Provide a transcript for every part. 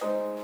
Bye.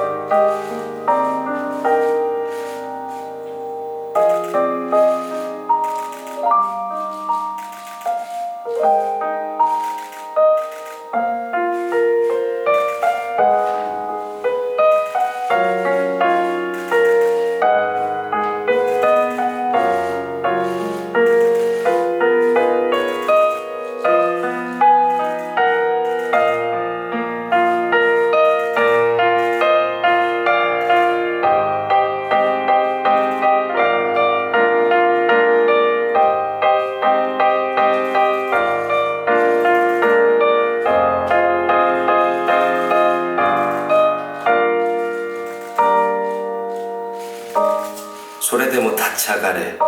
소래대모 다차가래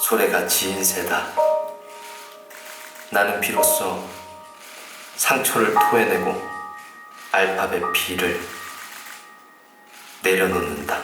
소래가 지인 새다. 나는 비로소 상처를 토해내고 알파벳 B를 내려놓는다